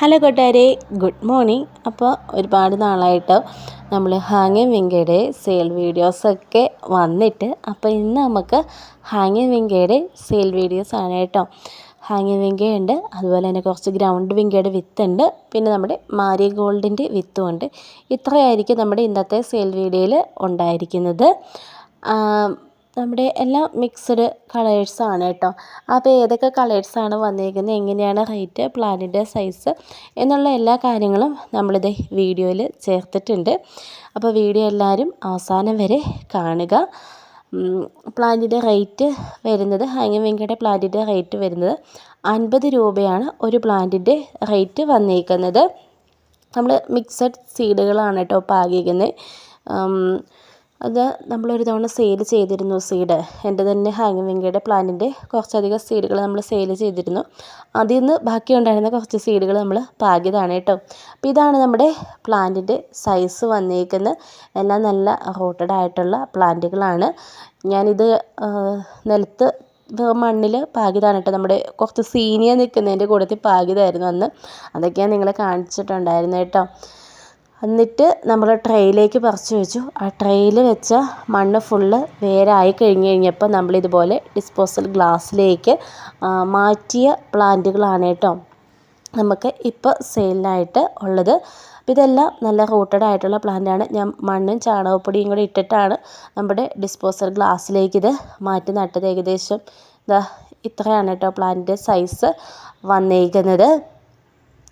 Hello കൂട്ടുകാരെ good morning. അപ്പോൾ ഒരുപാട് നാളായിട്ട് നമ്മൾ ഹാങ് വിങ്കയുടെ സെയിൽ വീഡിയോസൊക്കെ വന്നിട്ട് അപ്പോൾ ഇന്ന് നമുക്ക് ഹാങ് വിങ്കയുടെ സെയിൽ വീഡിയോസ് ആണ് കേട്ടോ. ഹാങ് വിങ്കയുണ്ട് അതുപോലെ തന്നെ കുറച്ച് ഗ്രൗണ്ട് വിങ്കയുടെ വിത്തുണ്ട് പിന്നെ നമ്മുടെ മാരി ഗോൾഡിന്റെ വിത്തുമുണ്ട് ഇത്രയായിരിക്കും നമ്മുടെ ഇന്നത്തെ സെയിൽ വീഡിയോയിൽ ഉണ്ടായിരിക്കുന്നത്. നമ്മുടെ എല്ലാം മിക്സ്ഡ് കളേഴ്സാണ് കേട്ടോ. അപ്പോൾ ഏതൊക്കെ കളേഴ്സാണ് വന്നിരിക്കുന്നത് എങ്ങനെയാണ് റേറ്റ് പ്ലാനിന്റെ സൈസ് എന്നുള്ള എല്ലാ കാര്യങ്ങളും നമ്മളിത് വീഡിയോയിൽ ചേർത്തിട്ടുണ്ട്. അപ്പോൾ വീഡിയോ എല്ലാവരും അവസാനം വരെ കാണുക. പ്ലാന്റിന്റെ റേറ്റ് വരുന്നത് ഹാങ്ങിങ് വിങ്കയുടെ പ്ലാന്റിന്റെ റേറ്റ് വരുന്നത് അൻപത് രൂപയാണ് ഒരു പ്ലാന്റിന്റെ റേറ്റ് വന്നിരിക്കുന്നത്. നമ്മൾ മിക്സഡ് സീഡുകളാണ് കേട്ടോ പാകിക്കുന്നത് അത് നമ്മളൊരു തവണ സെയിൽ ചെയ്തിരുന്നു സീഡ് എന്റെ തന്നെ ഹാങ് വെങ്കയുടെ പ്ലാന്റിന്റെ കുറച്ചധികം സീഡുകൾ നമ്മൾ സെയിൽ ചെയ്തിരുന്നു. അതിൽ നിന്ന് ബാക്കി ഉണ്ടായിരുന്ന കുറച്ച് സീഡുകൾ നമ്മൾ പാകിയതാണ് കേട്ടോ. അപ്പോൾ ഇതാണ് നമ്മുടെ പ്ലാന്റിന്റെ സൈസ് വന്നേക്കുന്നത്. എല്ലാം നല്ല റോട്ടഡ് ആയിട്ടുള്ള പ്ലാന്റുകളാണ് ഞാനിത് നിലത്ത് മണ്ണിൽ പാകിതാണ് കേട്ടോ. നമ്മുടെ കുറച്ച് സീനിയർ നിൽക്കുന്നതിന്റെ കൂട്ടത്തിൽ പാകിയതായിരുന്നു അന്ന്. അതൊക്കെയാണ് നിങ്ങളെ കാണിച്ചിട്ടുണ്ടായിരുന്നത് കേട്ടോ. എന്നിട്ട് നമ്മൾ ട്രേയിലേക്ക് പറിച്ച് വെച്ചു. ആ ട്രേയിൽ വെച്ച മണ്ണ് ഫുള്ള് വേരായി കഴിഞ്ഞ് കഴിഞ്ഞപ്പോൾ നമ്മളിതുപോലെ ഡിസ്പോസൽ ഗ്ലാസ്സിലേക്ക് മാറ്റിയ പ്ലാന്റുകളാണ് കേട്ടോ നമുക്ക് ഇപ്പോൾ സെയിലിനായിട്ട് ഉള്ളത്. അപ്പോൾ ഇതെല്ലാം നല്ല റൂട്ടഡ് ആയിട്ടുള്ള പ്ലാന്റാണ്. ഞാൻ മണ്ണും ചാണകപ്പൊടിയും കൂടി ഇട്ടിട്ടാണ് നമ്മുടെ ഡിസ്പോസൽ ഗ്ലാസ്സിലേക്ക് ഇത് മാറ്റി നട്ടത്. ഏകദേശം ഇതാ ഇത്രയാണ് കേട്ടോ പ്ലാന്റിന്റെ സൈസ് വന്നേക്കുന്നത്.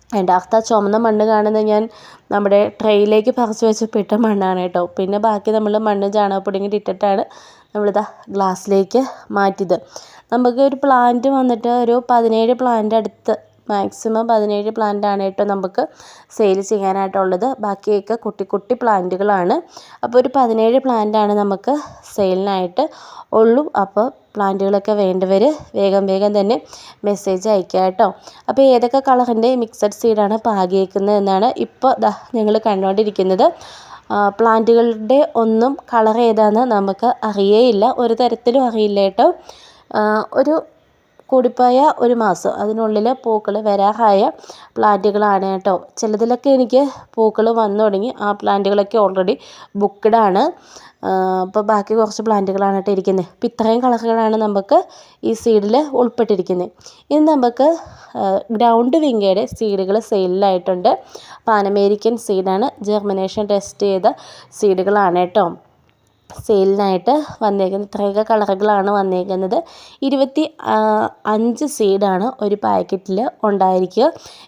രണ്ടാമത്തെ ചുമന്ന മണ്ണ് കാണുന്നത് ഞാൻ നമ്മുടെ ട്രെയിലേക്ക് പറിച്ച് വെച്ചപ്പോൾ ഇട്ട മണ്ണാണ് കേട്ടോ. പിന്നെ ബാക്കി നമ്മൾ മണ്ണ് ചാണകപ്പൊടിയും ഇട്ടിട്ടാണ് നമ്മളിതാ ഗ്ലാസ്സിലേക്ക് മാറ്റിയത്. നമുക്ക് ഒരു പ്ലാന്റ് വന്നിട്ട് ഒരു പതിനേഴ് പ്ലാന്റ് അടുത്ത് മാക്സിമം പതിനേഴ് ആണ് കേട്ടോ നമുക്ക് സെയിൽ ചെയ്യാനായിട്ടുള്ളത്. ബാക്കിയൊക്കെ കുട്ടി കുട്ടി പ്ലാന്റുകളാണ്. അപ്പോൾ ഒരു പതിനേഴ് ആണ് നമുക്ക് സെയിലിനായിട്ട് ഉള്ളൂ. അപ്പോൾ പ്ലാന്റുകളൊക്കെ വേണ്ടവർ വേഗം വേഗം തന്നെ മെസ്സേജ് അയക്കുക കേട്ടോ. അപ്പോൾ ഏതൊക്കെ കളറിന്റെ മിക്സഡ് സീഡാണ് പാകിയേക്കുന്നത് എന്നാണ് ഇപ്പോൾ ഞങ്ങൾ കണ്ടുകൊണ്ടിരിക്കുന്നത്. പ്ലാന്റുകളുടെ ഒന്നും കളർ ഏതാണെന്ന് നമുക്ക് അറിയേയില്ല. ഒരു തരത്തിലും അറിയില്ല കേട്ടോ. ഒരു കൂടിപ്പോയ ഒരു മാസം. അതിനുള്ളിൽ പൂക്കൾ വരാഹായ പ്ലാന്റുകളാണ് കേട്ടോ. ചിലതിലൊക്കെ എനിക്ക് പൂക്കൾ വന്നു തുടങ്ങി. ആ പ്ലാന്റുകളൊക്കെ ഓൾറെഡി ബുക്ക്ഡാണ് അപ്പോൾ ബാക്കി കുറച്ച് പ്ലാന്റുകളാണ് കേട്ടോ ഇരിക്കുന്നത് അപ്പോൾ ഇത്രയും കളറുകളാണ് നമുക്ക് ഈ സീഡിൽ ഉൾപ്പെട്ടിരിക്കുന്നത് ഇനി നമുക്ക് ഗ്രൗണ്ട് വിങ്കയുടെ സീഡുകൾ സെയിലിലായിട്ടുണ്ട് പാൻ അമേരിക്കൻ സീഡാണ് ജെർമിനേഷൻ ടെസ്റ്റ് ചെയ്ത സീഡുകളാണ് കേട്ടോ. സെയിലിനായിട്ട് വന്നേക്കുന്നത്. ഇത്രയൊക്കെ കളറുകളാണ് വന്നേക്കുന്നത്. ഇരുപത്തി അഞ്ച് സീഡാണ് ഒരു പാക്കറ്റിൽ ഉണ്ടായിരിക്കുക.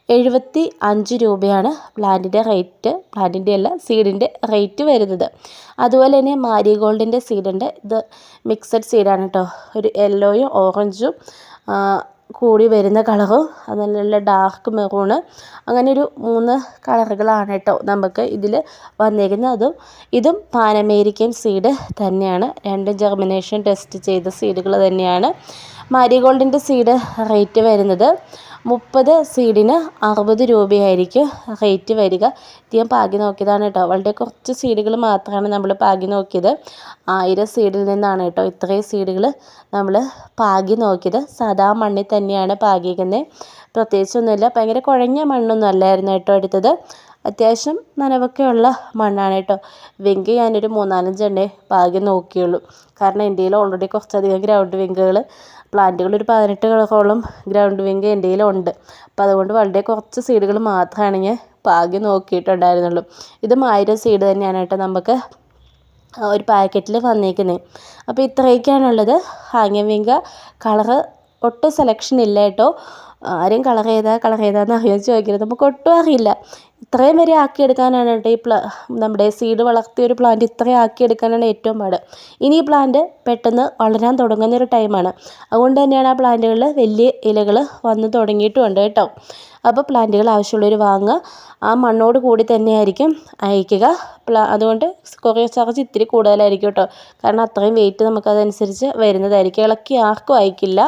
എഴുപത്തി അഞ്ച് രൂപയാണ് പ്ലാന്റിന്റെ റേറ്റ്. പ്ലാന്റിന്റെ അല്ല സീഡിന്റെ റേറ്റ് വരുന്നത്. അതുപോലെ തന്നെ മാരിഗോൾഡിന്റെ സീഡുണ്ട്. ഇത് മിക്സഡ് സീഡാണ് കേട്ടോ. ഒരു യെല്ലോയും ഓറഞ്ചും കൂടി വരുന്ന കളറും. അത് നല്ല ഡാർക്ക് മെറൂണ് അങ്ങനെ ഒരു മൂന്ന് കളറുകളാണ് കേട്ടോ നമുക്ക് ഇതിൽ വന്നിരിക്കുന്നത്. അതും ഇതും പാൻ അമേരിക്കൻ സീഡ് തന്നെയാണ്. രണ്ടും ജെർമിനേഷൻ ടെസ്റ്റ് ചെയ്ത സീഡുകൾ തന്നെയാണ്. മാരിഗോൾഡിന്റെ സീഡ് റേറ്റ് വരുന്നത് മുപ്പത് സീഡിന് അറുപത് രൂപയായിരിക്കും റേറ്റ് വരിക. ഇത് ഞാൻ പാകി നോക്കിയതാണ് കേട്ടോ. വളരെ കുറച്ച് സീഡുകൾ മാത്രമാണ് നമ്മൾ പാകി നോക്കിയത്. ആയിരം സീഡിൽ നിന്നാണ് കേട്ടോ ഇത്രയും സീഡുകൾ നമ്മൾ പാകി നോക്കിയത്. സാധാ മണ്ണിൽ തന്നെയാണ് പാകിയിരിക്കുന്നത്. പ്രത്യേകിച്ചൊന്നുമില്ല ഭയങ്കര കുഴഞ്ഞ മണ്ണൊന്നും അല്ലായിരുന്നു കേട്ടോ എടുത്തത്. അത്യാവശ്യം നനവൊക്കെ ഉള്ള മണ്ണാണ് കേട്ടോ. വെങ്ക് ഞാനൊരു മൂന്നാലഞ്ചെണ്ണേ പാകി നോക്കിയുള്ളൂ. കാരണം കയ്യിൽ ഓൾറെഡി കുറച്ചധികം ഗ്രൗണ്ട് വെങ്കുകൾ പ്ലാന്റുകൾ ഒരു പതിനെട്ട് ഗ്രൗണ്ട് വിങ്ക് എന്റെ കയ്യിലുണ്ട് അപ്പോൾ അതുകൊണ്ട് വളരെ കുറച്ച് സീഡുകൾ മാത്രമാണ് ഞാൻ പാകി നോക്കിയിട്ടുണ്ടായിരുന്നുള്ളൂ. ഇത് ആയിരം സീഡ് തന്നെയാണ് കേട്ടോ നമുക്ക് ഒരു പാക്കറ്റിൽ വന്നേക്കുന്നത് അപ്പോൾ ഇത്രയൊക്കെയാണുള്ളത്. ഹാങ്ങിയ വിങ്ക കളറ് ഒട്ടും സെലക്ഷൻ ഇല്ല കേട്ടോ. ആരും കളർ ചെയ്താൽ കളർ ചെയ്താന്ന് അറിയാൻ ചോദിക്കരുത് നമുക്ക് ഒട്ടും അറിയില്ല. ഇത്രയും വരെ ആക്കിയെടുക്കാനാണ് കേട്ടോ ഈ പ്ലാ നമ്മുടെ സീഡ് വളർത്തിയ ഒരു പ്ലാന്റ് ഇത്രയും ആക്കിയെടുക്കാനാണ് ഏറ്റവും പാട്. ഇനി ഈ പ്ലാന്റ് പെട്ടെന്ന് വളരാൻ തുടങ്ങുന്ന ഒരു ടൈമാണ് അതുകൊണ്ട് തന്നെയാണ് ആ പ്ലാന്റുകളിൽ വലിയ ഇലകൾ വന്ന് തുടങ്ങിയിട്ടുണ്ട് കേട്ടോ. അപ്പോൾ പ്ലാന്റുകൾ ആവശ്യമുള്ളവർ വാങ്ങുക. ആ മണ്ണോട് കൂടി തന്നെയായിരിക്കും അയക്കുക. പ്ലാ അതുകൊണ്ട് കൊറിയർ ചാർജ് ഇത്തിരി കൂടുതലായിരിക്കും കേട്ടോ. കാരണം അത്രയും വെയിറ്റ് നമുക്കതനുസരിച്ച് വരുന്നതായിരിക്കും. ഇളക്കി ആർക്കും അയക്കില്ല.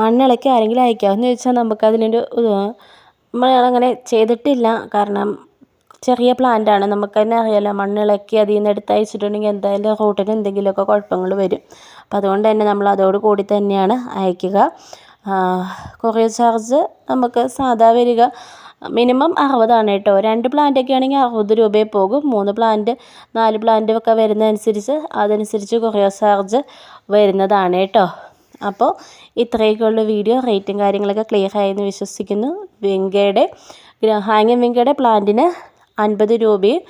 മണ്ണിളക്കി ആരെങ്കിലും അയക്കാമെന്ന് ചോദിച്ചാൽ നമുക്ക് അതിനൊരു നമ്മൾ അങ്ങനെ ചെയ്തിട്ടില്ല. കാരണം ചെറിയ പ്ലാന്റാണ്. നമുക്ക് തന്നെ അറിയാമല്ലോ മണ്ണിളക്കി അതിൽ നിന്ന് എടുത്ത് അയച്ചിട്ടുണ്ടെങ്കിൽ എന്തായാലും റൂട്ടിന് എന്തെങ്കിലുമൊക്കെ കുഴപ്പങ്ങൾ വരും. അപ്പോൾ അതുകൊണ്ട് തന്നെ നമ്മൾ അതോട് കൂടി തന്നെയാണ് അയക്കുക. കൊറിയർ ചാർജ് നമുക്ക് സാധാ വരിക മിനിമം അറുപതാണ് കേട്ടോ. രണ്ട് പ്ലാന്റൊക്കെ ആണെങ്കിൽ അറുപത് രൂപയെ പോകും. മൂന്ന് പ്ലാന്റ് നാല് പ്ലാന്റ് ഒക്കെ വരുന്നതനുസരിച്ച് അതനുസരിച്ച് കൊറിയർ ചാർജ് വരുന്നതാണ് കേട്ടോ. അപ്പോൾ ഇത്രയൊക്കെയുള്ള വീഡിയോ റേറ്റും കാര്യങ്ങളൊക്കെ ക്ലിയർ ആയെന്ന് വിശ്വസിക്കുന്നു. വെങ്കയുടെ ഹാങ്ങിങ് വെങ്കയുടെ പ്ലാന്റിന് അൻപത് രൂപയും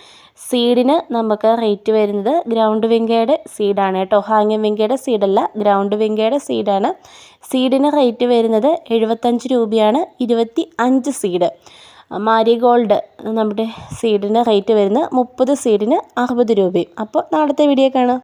സീഡിന് നമുക്ക് റേറ്റ് വരുന്നത് ഗ്രൗണ്ട് വിങ്കയുടെ സീഡാണ് കേട്ടോ. ഹാങ്ങിങ് വിങ്കയുടെ സീഡല്ല ഗ്രൗണ്ട് വിങ്കയുടെ സീഡാണ് സീഡിന് റേറ്റ് വരുന്നത് എഴുപത്തഞ്ച് രൂപയാണ് ഇരുപത്തി അഞ്ച് സീഡ് മാരിഗോൾഡ് നമ്മുടെ സീഡിന് റേറ്റ് വരുന്നത് മുപ്പത് സീഡിന് അറുപത് രൂപയും. അപ്പോൾ നാളത്തെ വീഡിയോ കാണാം.